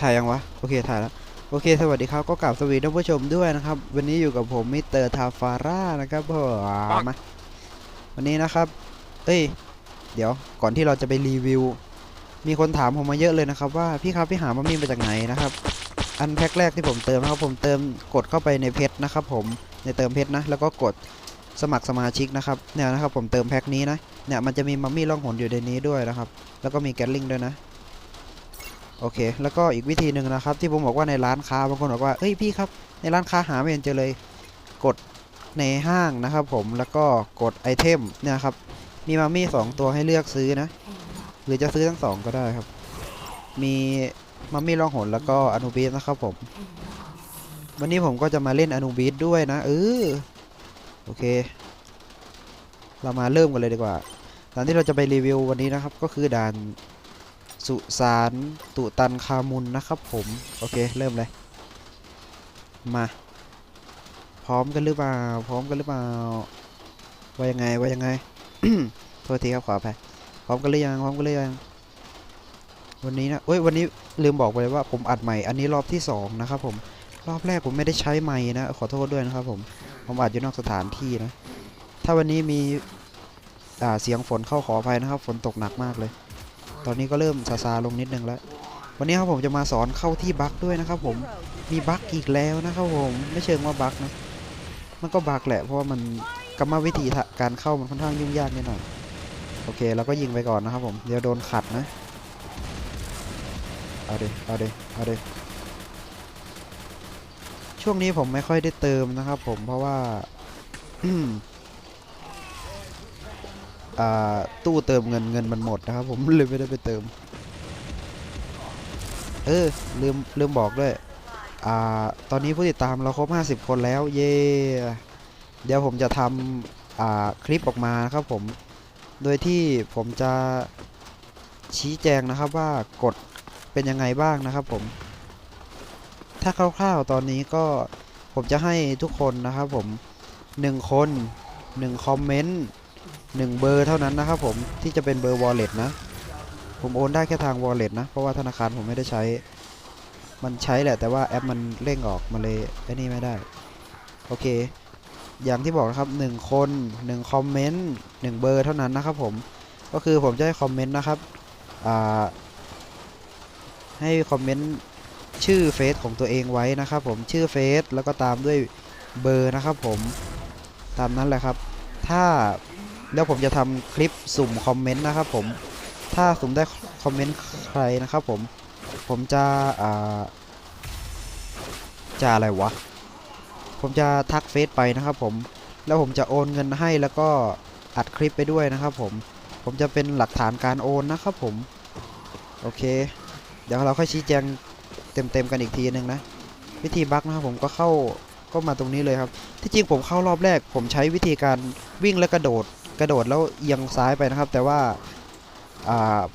ถ่ายยังวะ โอเค ถ่ายแล้ว โอเค สวัสดีครับ ก็กล่าวสวัสดีท่านผู้ชมด้วยนะครับ วันนี้อยู่กับผมมิสเตอร์ทาฟาร่านะครับผมมาวันนี้นะครับ เอ้ย เดี๋ยว ก่อนที่เราจะไปรีวิว มีคนถามผมมาเยอะเลยนะครับ ว่าพี่ครับพี่หามัมมี่มาจากไหนนะครับ อันแพ็คแรกที่ผมเติมนะครับ ผมเติมกดเข้าไปในเพชรนะครับ ผม ในเติมเพชรนะ แล้วก็กดสมัครสมาชิกนะครับ เนี่ยนะครับ ผมเติมแพ็คนี้นะ เนี่ย มันจะมีมัมมี่ล่องหนอยู่ในนี้ด้วยนะครับ แล้วก็มีแกลลิงด้วยนะ โอเค แล้วก็อีกวิธีหนึ่งนะครับ ที่ผมบอกว่าในร้านค้าบางคนบอกว่าเอ้ยพี่ครับในร้านค้าหาไม่เห็นเจอเลย กดในห้างนะครับ ผมแล้วก็กดไอเทมเนี่ยครับ มีมามี่สองตัวให้เลือกซื้อนะ หรือจะซื้อทั้งสองก็ได้ครับ มีมัมมี่ล่องหนแล้วก็อนูบิสนะครับผม วันนี้ผมก็จะมาเล่นอนูบิสด้วยนะเออโอเค เรามาเริ่มกันเลยดีกว่าด่านที่เราจะไปรีวิววันนี้นะครับ ก็คือด่าน สุสานตุตันคามุนนะครับผม โอเค เริ่มเลย มา พร้อมกันหรือเปล่า พร้อมกันหรือเปล่า ว่ายังไง ว่ายังไง โทษทีครับขออภัยพร้อมกันหรือยัง พร้อมกันหรือยัง วันนี้นะเอ้ย วันนี้ลืมบอกไปเลยว่าผมอัดใหม่ อันนี้รอบที่สองนะครับผม รอบแรกผมไม่ได้ใช้ไม้นะ ขอโทษด้วยนะครับผม ผมอัดอยู่นอกสถานที่นะ ถ้าวันนี้มีเสียงฝนเข้าขออภัยนะครับ ฝนตกหนักมากเลย ตอนนี้ก็เริ่มซาซาลงนิดนึงแล้ว วันนี้ครับผมจะมาสอนเข้าที่บั๊กด้วยนะครับผม มีบั๊กอีกแล้วนะครับผม ไม่เชิงว่าบั๊กนะ มันก็บั๊กแหละ เพราะว่ามันกรรมวิธีการเข้ามันค่อนข้างยุ่งยากนิดหน่อย โอเคเราก็ยิงไปก่อนนะครับผม เดี๋ยวโดนขัดนะ เอาเดเอาเดเอาเดช่วงนี้ผมไม่ค่อยได้เติมนะครับผม เพราะว่า ตู้เติมเงินเงินมันหมดนะครับผมเลยไม่ได้ไปเติม เออลืมลืมบอกด้วยอ่าตอนนี้ผู้ติดตามเราครบ 50 คนแล้ว เย่เดี๋ยวผมจะทำอ่าคลิปออกมานะครับผม โดยที่ผมจะชี้แจงนะครับว่ากฎเป็นยังไงบ้างนะครับผม ถ้าคร่าวๆตอนนี้ก็ผมจะให้ทุกคนนะครับผมหนึ่งคนหนึ่งคอมเมนต์ หนึ่งเบอร์เท่านั้นนะครับผมที่จะเป็นเบอร์ wallet นะ ผมโอนได้แค่ทาง wallet นะ เพราะว่าธนาคารผมไม่ได้ใช้ มันใช้แหละแต่ว่าแอปมันเร่งออกมาเลยไอ้นี่ไม่ได้ โอเค อย่างที่บอกนะครับ 1 คน 1 คอมเมนต์ 1 เบอร์เท่านั้นนะครับผมก็คือผมจะให้คอมเมนต์นะครับให้คอมเมนต์ชื่อเฟซของตัวเองไว้นะครับผมชื่อเฟซแล้วก็ตามด้วยเบอร์นะครับผมตามนั้นแหละครับ ถ้า แล้วผมจะทำคลิปสุ่มคอมเมนต์นะครับผม ถ้าสุ่มได้คอมเมนต์ใครนะครับผม ผมจะอ่าจะอะไรวะ ผมจะทักเฟซไปนะครับผม แล้วผมจะโอนเงินให้แล้วก็อัดคลิปไปด้วยนะครับผม ผมจะเป็นหลักฐานการโอนนะครับผม โอเค เดี๋ยวเราค่อยชี้แจงเต็มๆกันอีกทีนึงนะ วิธีบั๊กนะครับผมก็เข้าก็มาตรงนี้เลยครับ ที่จริงผมเข้ารอบแรก ผมใช้วิธีการวิ่งและกระโดด กระโดดแล้วเอียงซ้ายไปนะครับ แต่ว่า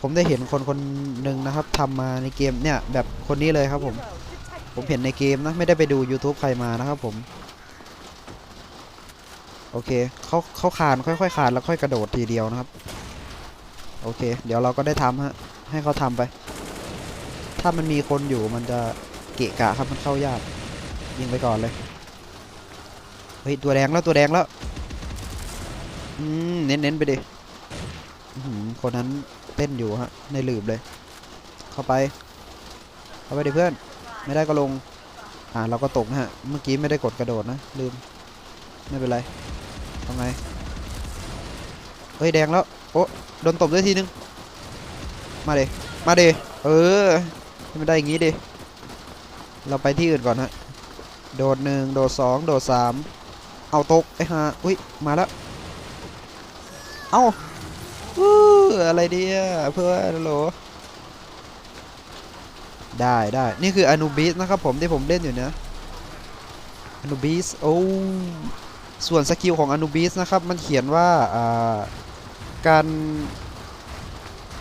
ผมได้เห็นคนคนหนึ่งนะครับทำมาในเกมเนี่ยแบบคนนี้เลยครับผม ผมเห็นในเกมนะไม่ได้ไปดู YouTube ใครมานะครับผม โอเคเขาเขาคานค่อยๆคานแล้วค่อยกระโดดทีเดียวนะครับ โอเค เดี๋ยวเราก็ได้ทำฮะให้เขาทำไป ถ้ามันมีคนอยู่มันจะเกะกะครับมันเข้ายากยิงไปก่อนเลยเฮ้ยตัวแดงแล้วตัวแดงแล้ว อืมเน้นๆไปดิคนนั้นเต้นอยู่ฮะ ในหลืบเลย เข้าไป เข้าไปดิเพื่อน ไม่ได้ก็ลง อ่าเราก็ตกนะฮะ เมื่อกี้ไม่ได้กดกระโดดนะ ลืม ไม่เป็นไรทำไงเฮ้ยแดงแล้ว โอ้โดนตบด้วยทีนึง มาเดมาเดเออไม่ได้อย่างงี้ดิเราไปที่อื่นก่อนฮะ โดดหนึ่งโดดสองโดดสามเอาตกไอ้ห่าอุ้ย มาแล้ว เอาอู้อะไรเดียเพื่อนโหลได้ได้นี่คืออนูบิสนะครับผมที่ผมเล่นอยู่นะอนูบิสโอ้ส่วนสกิลของอนูบิสนะครับมันเขียนว่าอ่าการ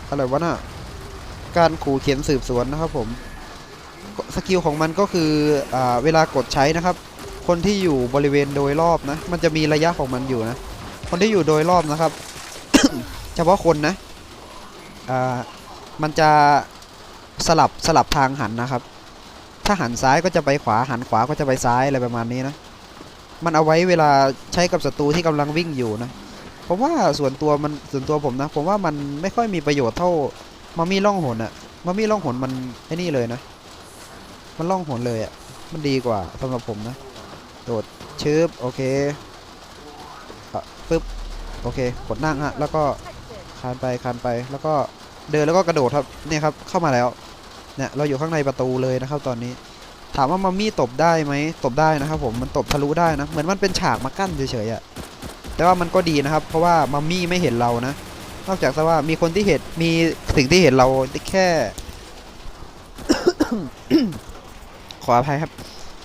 อะไรวะน่ะการขู่เขียนสืบสวนนะครับผมสกิลของมันก็คืออ่าเวลากดใช้นะครับ คนที่อยู่บริเวณโดยรอบนะ มันจะมีระยะของมันอยู่นะ คนที่อยู่โดยรอบนะครับ ฉพาะคนนะอ่ามันจะสลับสลับทางหันนะครับ ถ้าหันซ้ายก็จะไปขวาหันขวาก็จะไปซ้ายอะไรประมาณนี้นะ มันเอาไว้เวลาใช้กับศัตรูที่กำลังวิ่งอยู่นะผมว่าส่วนตัวมันส่วนตัวผมนะ ผมว่ามันไม่ค่อยมีประโยชน์เท่ามามี่ล่องหนอะมามี่ล่องหนมันไอ้นี่เลยนะ มันล่องหนเลยอะมันดีกว่าสำหรับผมนะ โดดชืบโอเคอะปึ๊บโอเคกดนั่งฮะแล้วก็ คานไปคานไปแล้วก็เดินแล้วก็กระโดดครับเนี่ยครับเข้ามาแล้วเนี่ยเราอยู่ข้างในประตูเลยนะครับตอนนี้ ถามว่ามัมมี่ตบได้ไหมตบได้นะครับ ผมมันตบทะลุได้นะ เหมือนมันเป็นฉากมากั้นเฉยๆอะแต่ว่ามันก็ดีนะครับ เพราะว่ามัมมี่ไม่เห็นเรานะนอกจากว่ามีคนที่เห็นมีสิ่งที่เห็นเราแค่ ขออภัยครับ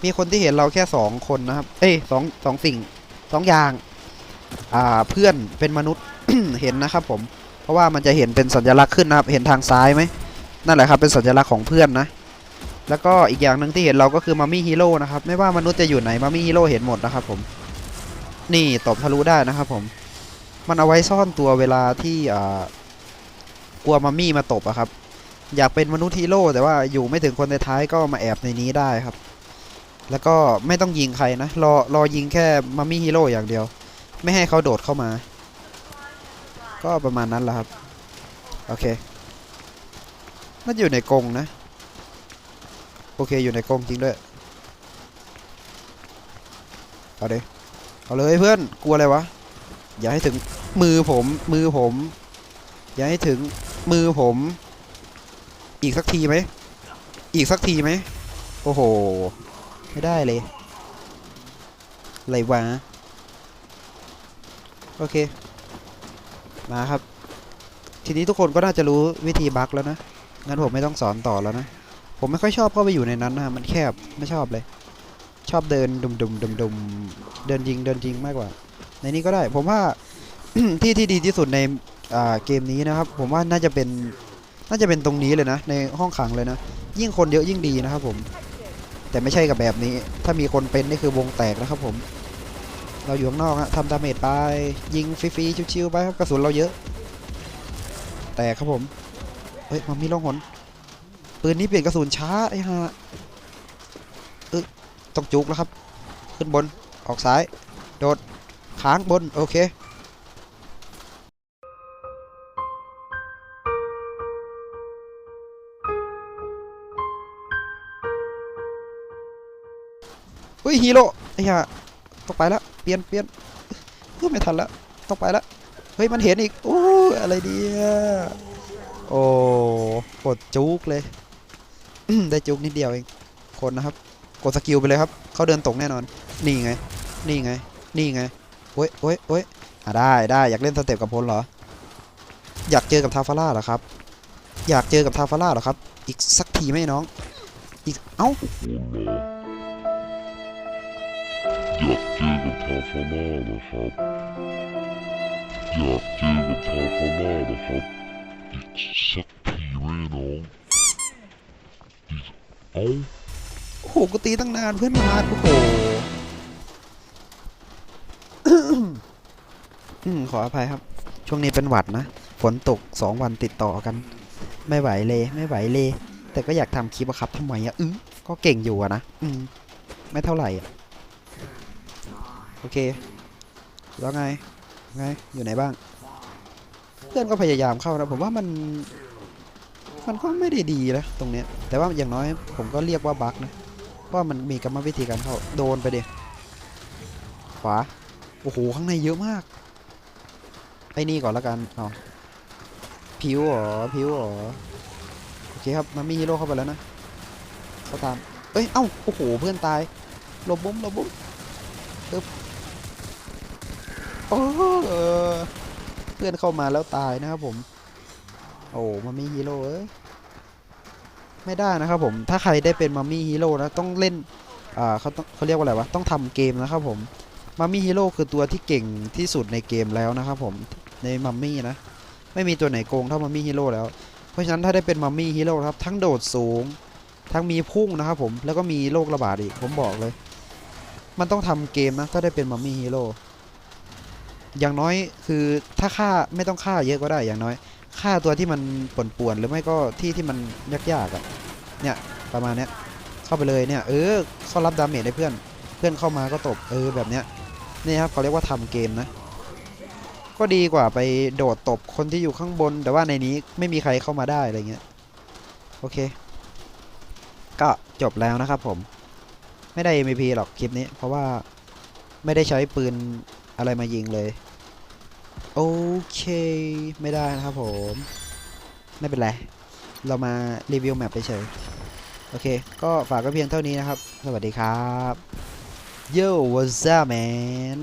มีคนที่เห็นเราแค่สองคนนะครับ เอ้ยสองสองสิ่งสองอย่าง อ่าเพื่อนเป็นมนุษย์เห็นนะครับผม เพราะว่ามันจะเห็นเป็นสัญลักษณ์ขึ้นนะครับ เห็นทางซ้ายไหมนั่นแหละครับเป็นสัญลักษณ์ของเพื่อนนะ แล้วก็อีกอย่างหนึ่งที่เห็นเราก็คือมัมมี่ฮีโร่นะครับ ไม่ว่ามนุษย์จะอยู่ไหนมัมมี่ฮีโร่เห็นหมดนะครับผม นี่ตบทะลุได้นะครับผม มันเอาไว้ซ่อนตัวเวลาที่กลัวมัมมี่มาตบอะครับ อยากเป็นมนุษย์ฮีโร่แต่ว่าอยู่ไม่ถึงคนท้ายก็มาแอบในนี้ได้ครับ แล้วก็ไม่ต้องยิงใครนะ รอรอยิงแค่มัมมี่ฮีโร่อย่างเดียว ไม่ให้เขาโดดเข้ามา ก็ประมาณนั้นแหละครับ โอเคน่าจะอยู่ในกรงนะ โอเคอยู่ในกรงจริงด้วย เอาเลยเอาเลยเพื่อน กลัวอะไรวะ อย่าให้ถึงมือผม มือผม อย่าให้ถึงมือผม อีกสักทีไหม อีกสักทีไหม โอ้โห ไม่ได้เลยอะไรวะ โอเค มาครับ ทีนี้ทุกคนก็น่าจะรู้วิธีบั๊กแล้วนะ งั้นผมไม่ต้องสอนต่อแล้วนะ ผมไม่ค่อยชอบเข้าไปอยู่ในนั้นนะมันแคบไม่ชอบเลย ชอบเดินดุมดุมดุมดุมเดินยิงเดินยิงมากกว่า ในนี้ก็ได้ ผมว่าที่ที่ดีที่สุดในเกมนี้นะครับ ผมว่าน่าจะเป็นน่าจะเป็นตรงนี้เลยนะ ในห้องขังเลยนะ ยิ่งคนเยอะยิ่งดีนะครับผม แต่ไม่ใช่กับแบบนี้ ถ้ามีคนเป็นนี่คือวงแตกนะครับผม เราอยู่ข้างนอกฮะทำดาเมจไป ยิงฟรีๆชิวๆไปครับกระสุนเราเยอะ แตกครับผมเฮ้ยมันมีร่องหนปืนนี้เปลี่ยนกระสุนช้าไอ้ห่าเอ้ยต้องจุกแล้วครับ ขึ้นบนออกซ้าย โดดค้างบน โอเคเฮ้ยฮีโร่ไอ้ห่าต้องไปแล้ว เปลี่ยนเปลี่ยนเฮ้ยไม่ทันแล้วต้องไปแล้วเฮ้ยมันเห็นอีกโอ้อะไรเดียโอ้กดจุกเลยได้จุกนิดเดียวเองคนนะครับกดสกิลไปเลยครับเขาเดินตรงแน่นอน นี่ไง นี่ไง นี่ไงโอ้ยโอ้ยโอ้ยอะได้ได้อยากเล่นสเต็ปกับพลเหรอ อยากเจอกับทาฟาร่าเหรอครับ อยากเจอกับทาฟาร่าเหรอครับ อีกสักทีไหมน้อง อีก เอ้าอยา เจอกับทาฟาร่านะครับ อยากเจอกับทาฟาร่านะครับ อีกสักทีไหมน้องอีกเอ้าโอ้โหกูตีตั้งนานเพื่อนมาโอ้โหอืมขออภัยครับ ช่วงนี้เป็นหวัดนะ ฝนตกสองวันติดต่อกัน ไม่ไหวเลย ไม่ไหวเลย แต่ก็อยากทำคลิปอะครับทำไมอะอือก็เก่งอยู่อะนะ อืม ไม่เท่าไหร่อะ อเค แล้วไง ไง อยู่ไหนบ้าง เพื่อนก็พยายามเข้านะ ผมว่ามัน มันก็ไม่ได้ดีนะตรงเนี้ย แต่ว่าอย่างน้อยผมก็เรียกว่าบั๊กนะ เพราะว่ามันมีกรรมวิธีการเข้า โดนไปเดีขวา โอ้โห ข้างในเยอะมาก ไอ้นี่ก่อนละกันเอาผิวเหรอผิวเหรอโอเคครับ มันมีฮีโร่เข้าไปแล้วนะเขาตาม เอ้ย เอ้า โอ้โห เพื่อนตายหลบบุ้มหลบบุ้มปึ๊บ โอ้เพื่อนเข้ามาแล้วตายนะครับผม โอ้มันมีฮีโร่เอ้ยไม่ได้นะครับผม ถ้าใครได้เป็นมัมมี่ฮีโร่นะต้องเล่น อ่าเขาต้องเขาเรียกว่าอะไรวะ ต้องทำเกมนะครับผมมัมมี่ฮีโร่คือตัวที่เก่งที่สุดในเกมแล้วนะครับผม ในมัมมี่นะ ไม่มีตัวไหนโกงเท่ามัมมี่ฮีโร่แล้ว เพราะฉะนั้นถ้าได้เป็นมัมมี่ฮีโร่ครับ ทั้งโดดสูง ทั้งมีพุ่งนะครับผม แล้วก็มีโรคระบาดอีก ผมบอกเลย มันต้องทำเกมนะ ถ้าได้เป็นมัมมี่ฮีโร่ อย่างน้อยคือถ้าฆ่าไม่ต้องฆ่าเยอะก็ได้อย่างน้อยฆ่าตัวที่มันป่วนๆหรือไม่ก็ที่ที่มันยากๆอะเนี่ยประมาณเนี้ยเข้าไปเลยเนี่ยเออเข้ารับดาเมจให้เพื่อน เพื่อนเข้ามาก็ตบเออแบบเนี้ยนี่ครับเขาเรียกว่าทำเกมนะก็ดีกว่าไปโดดตบคนที่อยู่ข้างบน แต่ว่าในนี้ไม่มีใครเข้ามาได้อะไรเงี้ยโอเค ก็จบแล้วนะครับผม ไม่ได้ MVP หรอกคลิปนี้ เพราะว่าไม่ได้ใช้ปืน อะไรมายิงเลย โอเค ไม่ได้นะครับผม ไม่เป็นไร เรามารีวิวแมปไปเฉย โอเค ก็ฝากก็เพียงเท่านี้นะครับ สวัสดีครับ Yo what's up man